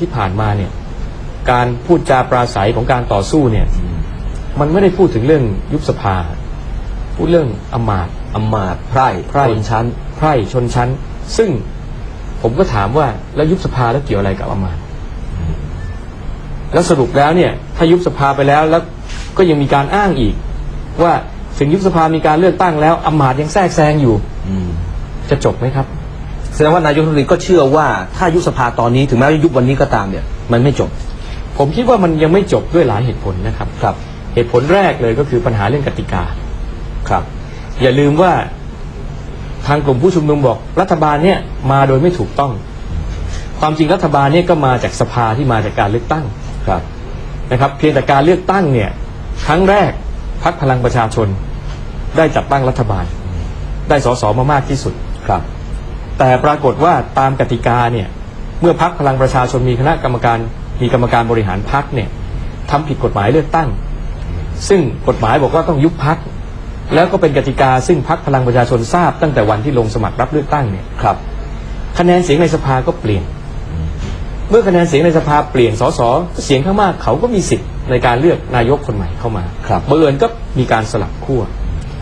ที่ผ่านมาเนี่ยการพูดจาปราศัยของการต่อสู้เนี่ยมันไม่ได้พูดถึงเรื่องยุบสภา พูดเรื่องอำมาตย์อำมาตย์ไพร่ไพร่ชนชั้นไพร่ชนชั้น ซึ่งผมก็ถามว่าแล้วยุบสภาแล้วเกี่ยวอะไรกับอำมาตย์แล้วสรุปแล้วเนี่ยถ้ายุบสภาไปแล้วแล้วก็ยังมีการอ้างอีก ว่าถึงยุบสภามีการเลือกตั้งแล้วอำมาตย์ยังแทรกแซงอยู่อืมจะจบไหมครับ แสดงว่านายกรัฐมนตรีก็เชื่อว่าถ้ายุบสภาตอนนี้ถึงแม้ว่ายุบวันนี้ก็ตามเนี่ยมันไม่จบ ผมคิดว่ามันยังไม่จบด้วยหลายเหตุผลนะครับครับ เหตุผลแรกเลยก็คือปัญหาเรื่องกติกาครับ อย่าลืมว่าทางกลุ่มผู้ชุมนุมบอกรัฐบาลเนี่ยมาโดยไม่ถูกต้อง ความจริงรัฐบาลเนี่ยก็มาจากสภาที่มาจากการเลือกตั้งครับนะครับ เพียงแต่การเลือกตั้งเนี่ยครั้งแรกพักพลังประชาชน ได้จัดตั้งรัฐบาล ได้สสมามากที่สุดครับ แต่ปรากฏว่าตามกติกาเนี่ยเมื่อพักพลังประชาชนมีคณะกรรมการมีกรรมการบริหารพักเนี่ยทำผิดกฎหมายเลือกตั้ง ซึ่งกฎหมายบอกว่าต้องยุบพักแล้วก็เป็นกติกาซึ่งพักพลังประชาชนทราบตั้งแต่วันที่ลงสมัครรับเลือกตั้งเนี่ยครับ คะแนนเสียงในสภาก็เปลี่ยน เมื่อคะแนนเสียงในสภาเปลี่ยนสสเสียงข้างมากเขาก็มีสิทธิ์ในการเลือกนายกคนใหม่เข้ามาครับบังเอิญก็มีการสลับขั้ว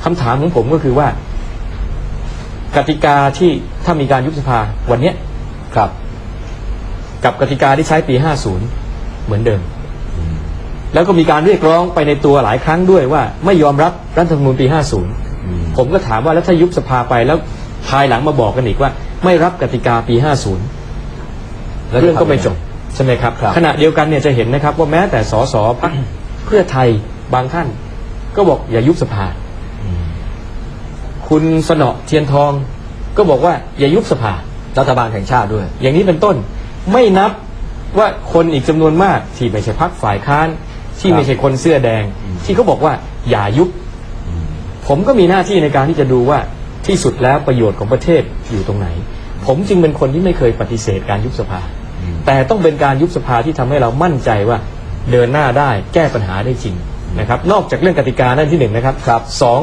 คำถามของผมก็คือว่า กติกาที่ ถ้ามีการยุบสภาวันเนี้ยครับ กับกติกาที่ใช้ปี 50 เหมือนเดิม แล้วก็มีการเรียกร้องไปในตัวหลายครั้งด้วยว่า ไม่ยอมรับรัฐธรรมนูญปี 50 ผมก็ถามว่าแล้วถ้ายุบสภาไปแล้วภายหลังมาบอกกันอีกว่า ไม่รับกติกาปี 50 แล้วเรื่องก็ไม่จบใช่ไหมครับครับขณะเดียวกันเนี่ยจะเห็นนะครับ ว่าแม้แต่สสพรรคเพื่อไทยบางท่าน ก็บอกอย่ายุบสภา คุณสนอเทียนทอง ก็บอกว่าอย่ายุบสภารัฐบาลแห่งชาติด้วย อย่างนี้เป็นต้นไม่นับว่าคนอีกจำนวนมากที่ไม่ใช่พักฝ่ายค้าน ที่ไม่ใช่คนเสื้อแดง ที่เขาบอกว่าอย่ายุบผมก็มีหน้าที่ในการที่จะดูว่าที่สุดแล้วประโยชน์ของประเทศอยู่ตรงไหน ผมจึงเป็นคนที่ไม่เคยปฏิเสธการยุบสภา แต่ต้องเป็นการยุบสภาที่ทำให้เรามั่นใจว่าเดินหน้าได้แก้ปัญหาได้จริงนะครับ นอกจากเรื่องกติกานั่นที่หนึ่งนะครับครับสอง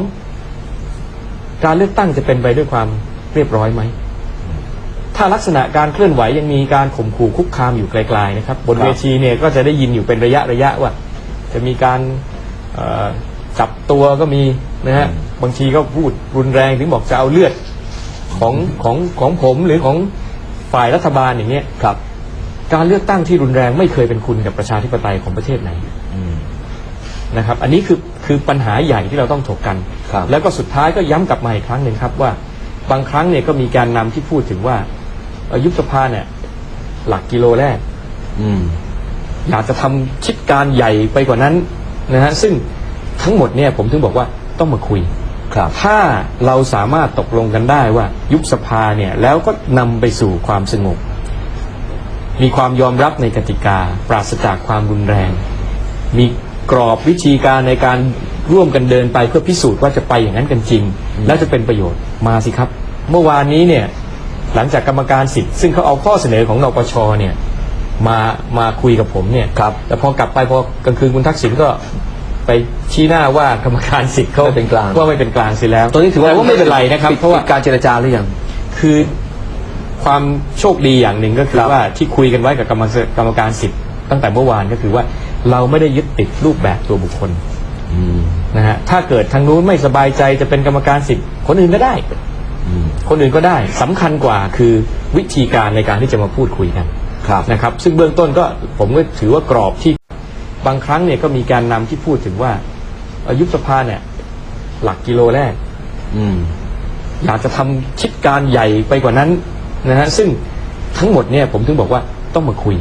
การเลือกตั้งจะเป็นไปด้วยความ เรียบร้อยไหม ถ้าลักษณะการเคลื่อนไหวยังมีการข่มขู่คุกคามอยู่ไกลๆนะครับ บนครับ เวทีเนี่ยก็จะได้ยินอยู่เป็นระยะระยะว่า จะมีการเอ่อจับตัวก็มีนะฮะบางทีก็พูดรุนแรงถึงบอกจะเอาเลือดของของของผมหรือของฝ่ายรัฐบาลอย่างเงี้ยครับ การเลือกตั้งที่รุนแรงไม่เคยเป็นคุณกับประชาธิปไตยของประเทศไหน อืม นะครับอันนี้คือคือปัญหาใหญ่ที่เราต้องถกกัน ครับ แล้วก็สุดท้ายก็ย้ำกลับมาอีกครั้งหนึ่งครับว่า บางครั้งเนี่ยก็มีการนำที่พูดถึงว่าเอ่อยุบสภาเนี่ย หลักกิโลแรก อืม อยากจะทำคิดการใหญ่ไปกว่านั้นนะฮะซึ่งทั้งหมดเนี่ยผมถึงบอกว่าต้องมาคุยครับ ถ้าเราสามารถตกลงกันได้ว่า ยุบสภาเนี่ย แล้วก็นำไปสู่ความสงบ มีความยอมรับในกติกา ปราศจากความรุนแรง มีกรอบวิธีการในการ ร่วมกันเดินไปเพื่อพิสูจน์ว่าจะไปอย่างนั้นกันจริง แล้วจะเป็นประโยชน์มาสิครับ เมื่อวานนี้เนี่ยหลังจากกรรมการสิทธิ์ซึ่งเขาเอาข้อเสนอของนปชเนี่ยมามาคุยกับผมเนี่ยครับแต่พอกลับไปพอกลางคืนคุณทักษิณก็ไปชี้หน้าว่ากรรมการสิทธิ์เขาไม่เป็นกลางว่าไม่เป็นกลางเสียแล้วตอนนี้ถือว่าแต่ว่าไม่เป็นไรนะครับปิดเพราะว่าปิดการเจรจาหรือยังคือความโชคดีอย่างหนึ่งก็คือครับว่าที่คุยกันไว้กับกรรมการกรรมการสิทธิ์ตั้งแต่เมื่อวานก็คือว่าเราไม่ได้ยึดติดรูปแบบตัวบุคคลอืม นะฮะถ้าเกิดทางนู้นไม่สบายใจจะเป็นกรรมการสิทธิ์คนอื่นก็ได้อืมคนอื่นก็ได้สำคัญกว่าคือวิธีการในการที่จะมาพูดคุยกันครับ นะครับ ซึ่งเบื้องต้นก็ผมก็ถือว่ากรอบที่บางครั้งเนี่ยก็มีการนำที่พูดถึงว่าเอ่อยุบสภาเนี่ย หลักกิโลแรก อืม อยากจะทำคิดการใหญ่ไปกว่านั้นนะฮะซึ่งทั้งหมดเนี่ยผมถึงบอกว่าต้องมาคุย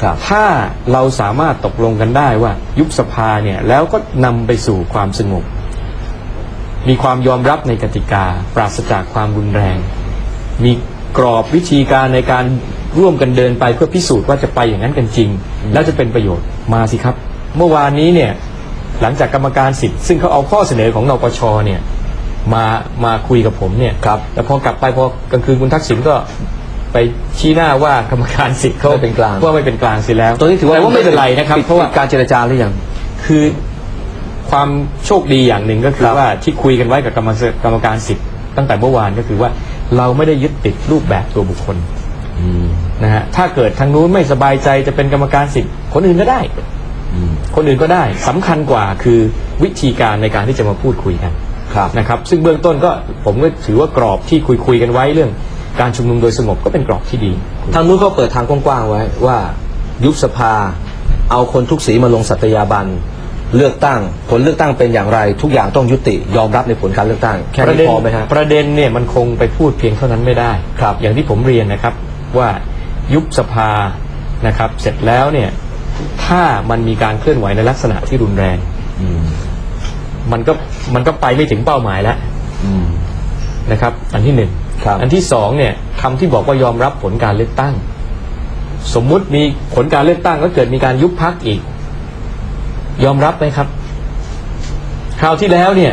ครับถ้าเราสามารถตกลงกันได้ว่ายุบสภาเนี่ยแล้วก็นำไปสู่ความสงบมีความยอมรับในกติกา ปราศจากความรุนแรง มีกรอบวิธีการในการร่วมกันเดินไปเพื่อพิสูจน์ว่าจะไปอย่างนั้นกันจริง แล้วจะเป็นประโยชน์มาสิครับ เมื่อวานนี้เนี่ยหลังจากกรรมการสิทธิ์ซึ่งเขาเอาข้อเสนอของนปชเนี่ยมามาคุยกับผมเนี่ยครับแต่พอกลับไปพอกลางคืนคุณทักษิณก็ ไปชี้หน้าว่ากรรมการสิทธิ์เขาไม่เป็นกลาง ว่าไม่เป็นกลางเสียแล้วตอนนี้ถือว่าแต่ว่าไม่เป็นไรนะครับปิดเพราะว่าปิดการเจรจาหรือยัง คือความโชคดีอย่างหนึ่งก็คือครับว่าที่คุยกันไว้กับกรรมการกรรมการสิทธิ์ตั้งแต่เมื่อวานก็คือว่าเราไม่ได้ยึดติดรูปแบบตัวบุคคลอืมนะฮะถ้าเกิดทางนู้นไม่สบายใจจะเป็นกรรมการสิทธิ์คนอื่นก็ได้คนอื่นก็ได้สำคัญกว่าคือวิธีการในการที่จะมาพูดคุยกันครับนะครับ ซึ่งเบื้องต้นก็ผมก็ถือว่ากรอบที่คุยคุยๆกันไว้เรื่อง การชุมนุมโดยสงบก็เป็นกรอบที่ดี ทางนู้นเขาเปิดทางกว้างๆไว้ว่า ยุบสภา เอาคนทุกสีมาลงสัตยาบัน เลือกตั้ง ผลเลือกตั้งเป็นอย่างไร ทุกอย่างต้องยุติยอมรับในผลการเลือกตั้ง แค่ประนี้เด็นพอไหมฮะ ประเด็นเนี่ยมันคงไปพูดเพียงเท่านั้นไม่ได้ครับ อย่างที่ผมเรียนนะครับว่ายุบสภานะครับ เสร็จแล้วเนี่ยถ้ามันมีการเคลื่อนไหวในลักษณะที่รุนแรง อืมมันก็มันก็ไปไม่ถึงเป้าหมายแล้วอืมนะครับ อันที่หนึ่ง ครับอันที่สองเนี่ยคำที่บอกว่ายอมรับผลการเลือกตั้ง สมมุติมีผลการเลือกตั้งแล้วเกิดมีการยุบพักอีก ยอมรับไหมครับ คราวที่แล้วเนี่ย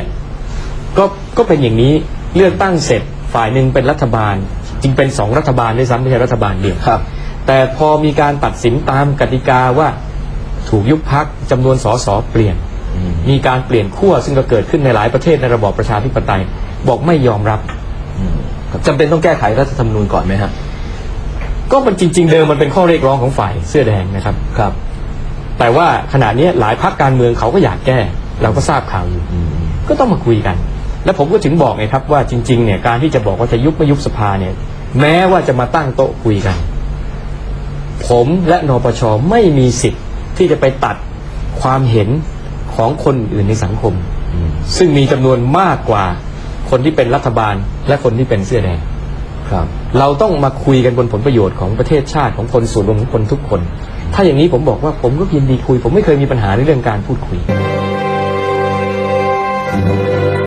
ก็ก็เป็นอย่างนี้เลือกตั้งเสร็จฝ่ายหนึ่งเป็นรัฐบาลจริงเป็นสองรัฐบาลด้วยซ้ำไม่ใช่รัฐบาลเดียวครับ แต่พอมีการตัดสินตามกติกาว่าถูกยุบพักจำนวนสสเปลี่ยนอืมมีการเปลี่ยนขั้วซึ่งก็เกิดขึ้นในหลายประเทศในระบอบประชาธิปไตย บอกไม่ยอมรับ จำเป็นต้องแก้ไขรัฐธรรมนูญก่อนไหมฮะก็มันจริง ๆ เดิมมันเป็นข้อเรียกร้องของฝ่ายเสื้อแดงนะครับ ครับ แต่ว่าขณะนี้หลายพักการเมืองเขาก็อยากแก้ เราก็ทราบข่าวอยู่อืมก็ต้องมาคุยกัน และผมก็ถึงบอกไงครับว่าจริงๆเนี่ยการที่จะบอกว่าจะยุบไม่ยุบสภาเนี่ย แม้ว่าจะมาตั้งโต๊ะคุยกัน ผมและนปชไม่มีสิทธิ์ที่จะไปตัดความเห็นของคนอื่นในสังคมอืมซึ่งมีจำนวนมากกว่า คนที่เป็นรัฐบาลและคนที่เป็นเสื้อแดงครับ เราต้องมาคุยกันบนผลประโยชน์ของประเทศชาติของคนส่วนรวมของคนทุกคน ถ้าอย่างนี้ผมบอกว่าผมก็ยินดีคุย ผมไม่เคยมีปัญหาในเรื่องการพูดคุย